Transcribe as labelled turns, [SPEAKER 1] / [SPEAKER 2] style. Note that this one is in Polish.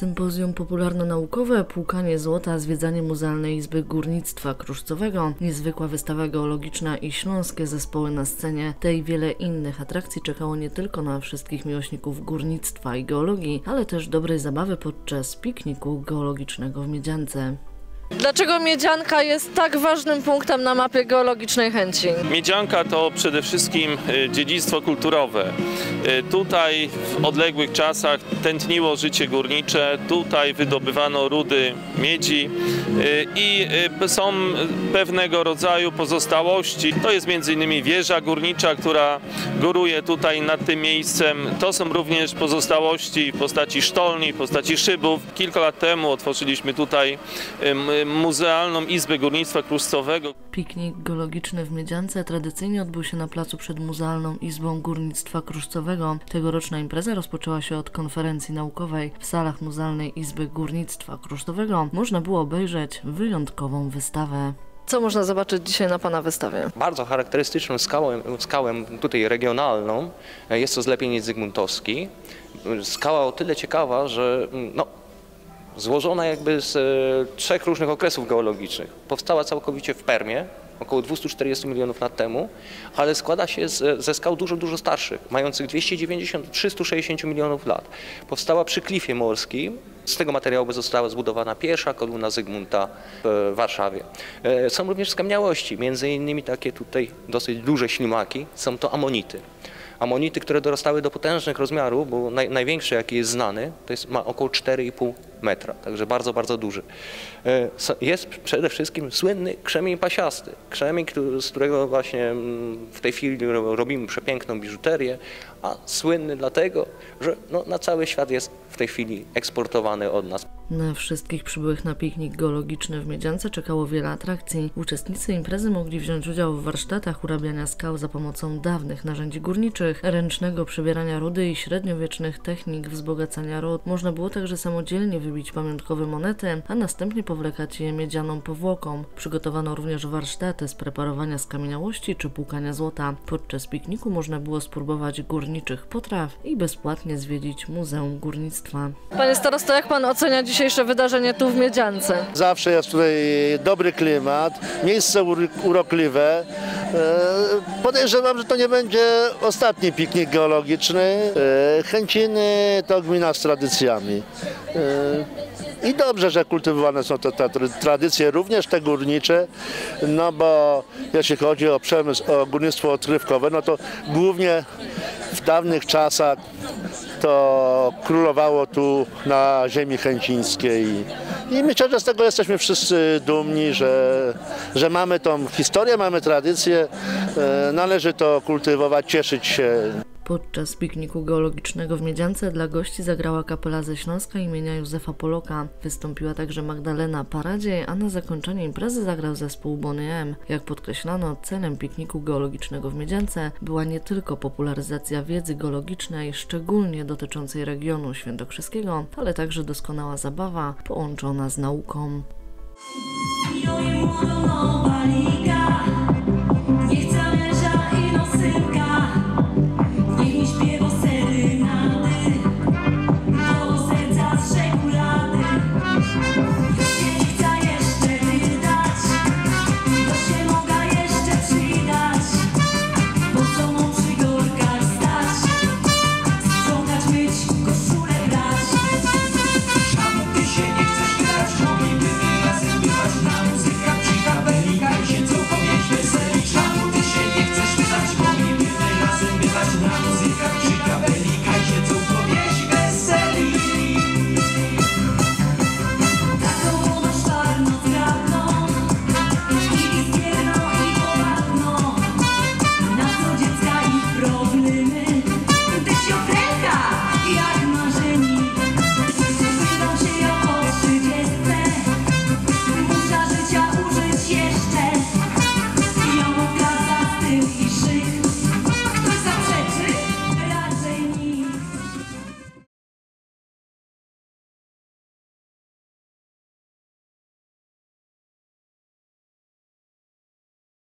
[SPEAKER 1] Sympozjum popularno-naukowe, płukanie złota, zwiedzanie Muzealnej Izby Górnictwa Kruszcowego, niezwykła wystawa geologiczna i śląskie zespoły na scenie. Te i wiele innych atrakcji czekało nie tylko na wszystkich miłośników górnictwa i geologii, ale też dobrej zabawy podczas pikniku geologicznego w Miedziance. Dlaczego Miedzianka jest tak ważnym punktem na mapie geologicznej chęci?
[SPEAKER 2] Miedzianka to przede wszystkim y, dziedzictwo kulturowe. Y, Tutaj w odległych czasach tętniło życie górnicze, tutaj wydobywano rudy miedzi y, i są pewnego rodzaju pozostałości. To jest m.in. wieża górnicza, która góruje tutaj nad tym miejscem. To są również pozostałości w postaci sztolni, w postaci szybów. Kilka lat temu otworzyliśmy tutaj Muzealną Izbę Górnictwa Kruszcowego.
[SPEAKER 1] Piknik geologiczny w Miedziance tradycyjnie odbył się na placu przed Muzealną Izbą Górnictwa Kruszcowego. Tegoroczna impreza rozpoczęła się od konferencji naukowej. W salach Muzealnej Izby Górnictwa Krusztowego można było obejrzeć wyjątkową wystawę. Co można zobaczyć dzisiaj na Pana wystawie?
[SPEAKER 3] Bardzo charakterystyczną skałę, skałę tutaj regionalną jest to zlepienie Zygmuntowski. Skała o tyle ciekawa, że no, złożona jakby z e, trzech różnych okresów geologicznych. Powstała całkowicie w Permie, około 240 milionów lat temu, ale składa się z, ze skał dużo, dużo starszych, mających 290-360 milionów lat. Powstała przy klifie morskim. Z tego materiału została zbudowana pierwsza kolumna Zygmunta w Warszawie. E, Są również skamieniałości, między innymi takie tutaj dosyć duże ślimaki, są to amonity. Amonity, które dorastały do potężnych rozmiarów, bo naj, największy jaki jest znany, to jest, ma około 4,5 metra, także bardzo, bardzo duży. E, Jest przede wszystkim słynny krzemień pasiasty, krzemień, z którego właśnie mm, w tej chwili ro- robimy przepiękną biżuterię, a słynny dlatego, że no, na cały świat jest w tej chwili eksportowany od nas.
[SPEAKER 1] Na wszystkich przybyłych na piknik geologiczny w Miedziance czekało wiele atrakcji. Uczestnicy imprezy mogli wziąć udział w warsztatach urabiania skał za pomocą dawnych narzędzi górniczych, ręcznego przebierania rudy i średniowiecznych technik wzbogacania rud. Można było także samodzielnie wybić pamiątkowe monety, a następnie powlekać je miedzianą powłoką. Przygotowano również warsztaty z preparowania skamieniałości czy płukania złota. Podczas pikniku można było spróbować górniczych potraw i bezpłatnie zwiedzić Muzeum Górnictwa. Panie starosto, jak pan ocenia dzisiejsze wydarzenie tu w Miedziance?
[SPEAKER 4] Zawsze jest tutaj dobry klimat, miejsce ur- urokliwe. E, Podejrzewam, że to nie będzie ostatni piknik geologiczny. E, Chęciny to gmina z tradycjami. E, I dobrze, że kultywowane są te, te tra- tradycje, również te górnicze, no bo jeśli chodzi o przemysł, o górnictwo odkrywkowe, no to głównie w dawnych czasach to królowało tu na ziemi chęcińskiej. I myślę, że z tego jesteśmy wszyscy dumni, że, że mamy tą historię, mamy tradycję, e, należy to kultywować, cieszyć się.
[SPEAKER 1] Podczas pikniku geologicznego w Miedziance dla gości zagrała kapela ze Śląska imienia Józefa Poloka. Wystąpiła także Magdalena Paradzie, a na zakończenie imprezy zagrał zespół Bonnie M. Jak podkreślano, celem pikniku geologicznego w Miedziance była nie tylko popularyzacja wiedzy geologicznej, szczególnie dotyczącej regionu świętokrzyskiego, ale także doskonała zabawa połączona z nauką.